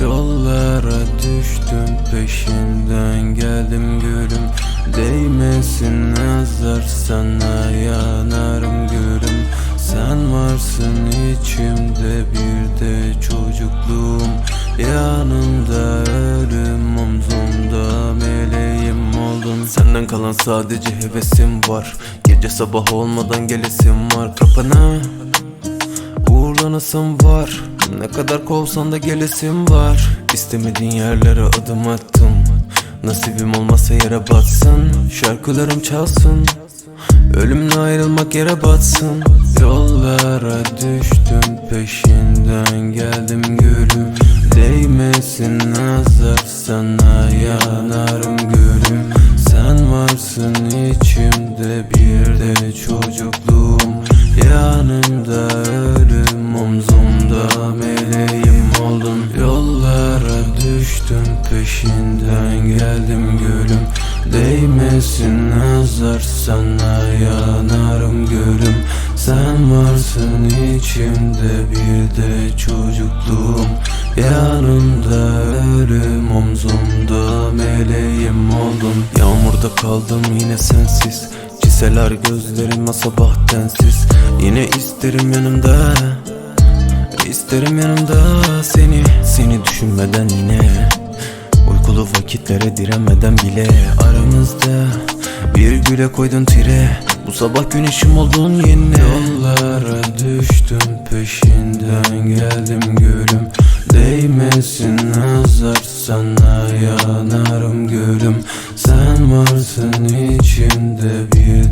Yollara düştüm peşinden geldim gülüm. Değmesin nazar sana yanarım gülüm. Sen varsın içimde bir de çocukluğum. Yanımda ölüm omzumda meleğim oldun. Senden kalan sadece hevesim var Gece sabah olmadan gelesim var kapına. Uğurlanasım var. Ne kadar kovsan da gelesim var. İstemediğin yerlere adım attım. Nasibim olmasa yere batsın. Şarkılarım çalsın. Ölümle ayrılmak yere batsın. Yollara düştüm peşinden geldim gülüm. Değmesin nazar sana yanarım Varsın içimde bir de çocukluğum. Yanımda ölüm omzumda meleğim oldun. Yollara düştüm peşinden geldim gülüm. Değmesin nazar sana yanarım gülüm. Sen varsın içimde bir de çocukluğum Yanımda ölüm omzumda meleğim oldun Yağmurda kaldım yine sensiz. Çiseler gözlerime sabah tensiz. Yine isterim yanımda İsterim yanımda seni. Seni düşünmeden yine Uykulu vakitlere diremeden bile. Aramızda bir güle koydun tire. Bu sabah güneşim oldun yine. Yollara düştüm peşinden geldim gülüm Değmesin nazar sana yanarım gülüm. Sen varsın içimde bir